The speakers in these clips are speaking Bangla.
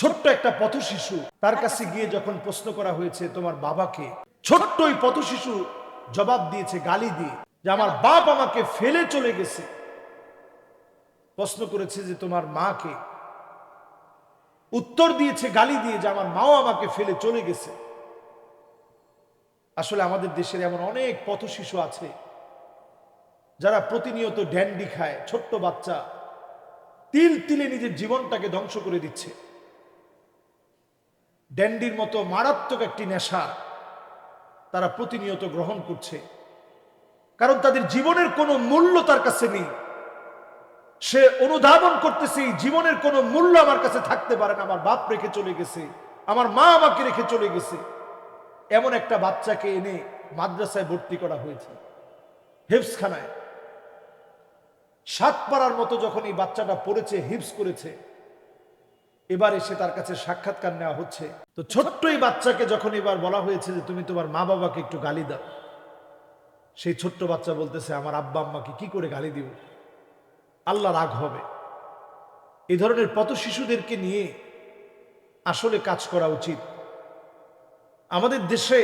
ছোট্ট একটা পথ শিশু তার কাছে গিয়ে যখন প্রশ্ন করা হয়েছে, তোমার বাবাকে? ছোট্ট ওই পথ শিশু জবাব দিয়েছে, গালি দিয়ে যে, আমার বাপ আমাকে ফেলে চলে গেছে। প্রশ্ন করেছে যে, তোমার মাকে? উত্তর দিয়েছে, গালি দিয়ে যে, আমার মাও আমাকে ফেলে চলে গেছে। আসলে আমাদের দেশের এমন অনেক পথ শিশু আছে যারা প্রতিনিয়ত ড্যান্ডি খায়, ছোট্ট বাচ্চা তিল তিলে নিজের জীবনটাকে ধ্বংস করে দিচ্ছে। ড্যান্ডির মতো মারাত্মক একটি নেশা তারা প্রতিনিয়ত গ্রহণ করছে। কারণ তাদের জীবনের কোনো মূল্য তার কাছে নেই। সে অনুধাবন করতেছে, জীবনের কোনো মূল্য আমার কাছে থাকতে পারে না, আমার বাপ রেখে চলে গেছে, আমার মা আমাকে রেখে চলে গেছে। এমন একটা বাচ্চাকে এনে মাদ্রাসায় ভর্তি করা হয়েছে হেফসখানায় সাত পাড়ার মতো যখন এই বাচ্চাটা পড়েছে হিপস করেছে এবার এসে তার কাছে সাক্ষাৎকার নেওয়া হচ্ছে। তো ছোট্ট এই বাচ্চাকে যখন এবার বলা হয়েছে যে, তুমি তোমার মা বাবাকে একটু গালি দাও। সেই ছোট্ট বাচ্চা বলতেছে, আমার আব্বা আম্মাকে কি করে গালি দিব? আল্লাহ রাগ হবে। এই ধরনের পথ শিশুদেরকে নিয়ে আসলে কাজ করা উচিত। আমাদের দেশে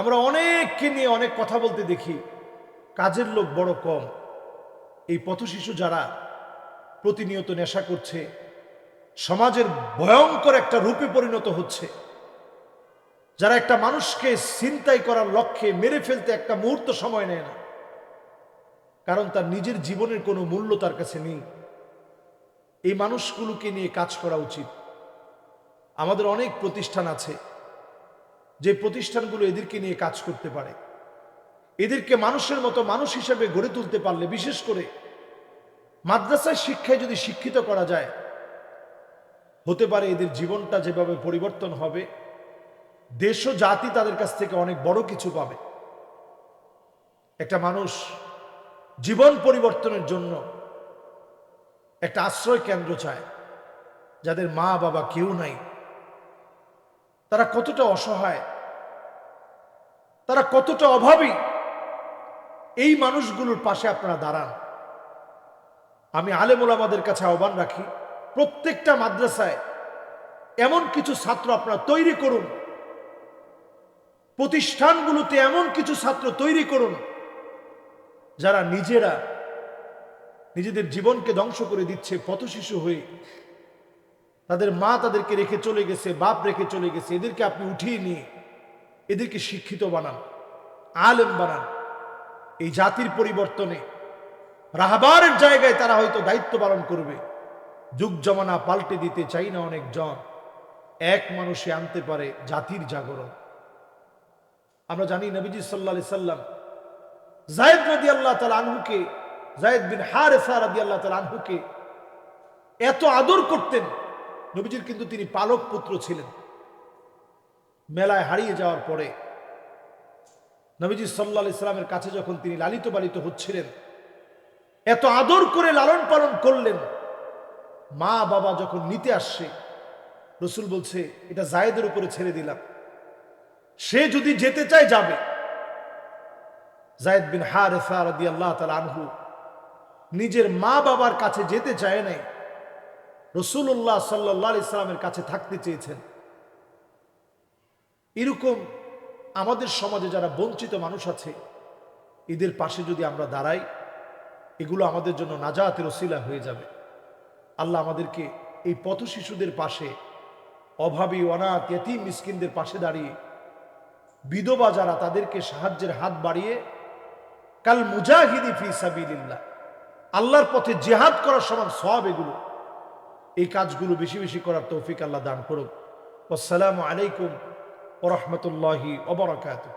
আমরা অনেককে নিয়ে অনেক কথা বলতে দেখি, কাজের লোক বড় কম। এই পথ শিশু যারা প্রতিনিয়ত নেশা করছে সমাজের ভয়ঙ্কর একটা রূপে পরিণত হচ্ছে। যারা একটা মানুষকে চিন্তাই করার লক্ষ্যে মেরে ফেলতে একটা মুহূর্ত সময় নেয় না, কারণ তার নিজের জীবনের কোনো মূল্য তার কাছে নেই। এই মানুষগুলোকে নিয়ে কাজ করা উচিত। আমাদের অনেক প্রতিষ্ঠান আছে, যে প্রতিষ্ঠানগুলো এদেরকে নিয়ে কাজ করতে পারে। এদেরকে মানুষের মতো মানুষ হিসেবে গড়ে তুলতে পারলে, বিশেষ করে মাদ্রাসায় শিক্ষায় যদি শিক্ষিত করা যায় হতে পারে এদের জীবনটা যেভাবে পরিবর্তন হবে, দেশ ও জাতি তাদের কাছ থেকে অনেক বড় কিছু পাবে। একটা মানুষ জীবন পরিবর্তনের জন্য একটা আশ্রয় কেন্দ্র চায়, যাদের মা বাবা কেউ নাই। তারা কতটা অসহায়, তারা কতটা অভাবী, এই মানুষগুলোর পাশে আপনারা দাঁড়ান। আমি আলেমুল আমাদের কাছে আহ্বান রাখি প্রত্যেকটা মাদ্রাসায় এমন কিছু ছাত্র আপনারা তৈরি করুন। প্রতিষ্ঠানগুলোতে এমন কিছু ছাত্র তৈরি করুন, যারা নিজেরা নিজেদের জীবনকে ধ্বংস করে দিচ্ছে পথ শিশু হয়ে। তাদের মা তাদেরকে রেখে চলে গেছে, বাপ রেখে চলে গেছে, এদেরকে আপনি উঠিয়ে নিয়ে এদেরকে শিক্ষিত বানান, আলেম বানান। এই জাতির পরিবর্তনে, রাহাবারের জায়গায় তারা হয়তো দায়িত্ব পালন করবে। যুগ জমানা পাল্টে দিতে চাই না অনেক জন। এক মানুষে আনতে পারে জাতির জাগরণ। আমরা জানি নবীজি সাল্লা সাল্লাম জায়দ রদি আল্লাহ তালা আনহুকে জায়দ বিন হারেসা রদি আল্লাহ তালা আনহুকে এত আদর করতেন, নবীজির কিন্তু তিনি পালক পুত্র ছিলেন। মেলায় হারিয়ে যাওয়ার পরে নবীজি সাল্লা ইসলামের কাছে যখন তিনি লালিত পালিত হচ্ছিলেন, এত আদর করে লালন পালন করলেন মা বাবা যখন নিতে আসছে, রসুল বলছে, এটা জায়েদের উপরে ছেড়ে দিলাম। সে যদি যেতে চায়, যাবে। জায়দ বিন হারেফা রদি আল্লাহ আনহু নিজের মা বাবার কাছে যেতে চায় নাই রসুল্লাহ সাল্লাহ ইসলামের কাছে থাকতে চেয়েছেন। এরকম আমাদের সমাজে যারা বঞ্চিত মানুষ আছে, এদের পাশে যদি আমরা দাঁড়াই, এগুলো আমাদের জন্য নাজাতের ওসিলা হয়ে যাবে। আল্লাহ আমাদেরকে এই পথ শিশুদের পাশে, অভাবী, অনাথ এতি মিসকিনদের পাশে দাঁড়িয়ে, বিধবা যারা তাদেরকে সাহায্যের হাত বাড়িয়ে, কাল মুজাহিদি ফি সাবিলিল্লাহ, আল্লাহর পথে জেহাদ করার সমান সব এগুলো। এই কাজগুলো বেশি বেশি করার তৌফিক আল্লাহ দান করুক। আসসালামু আলাইকুম ওরহমতুল্লাহি ওবরাকাতুহ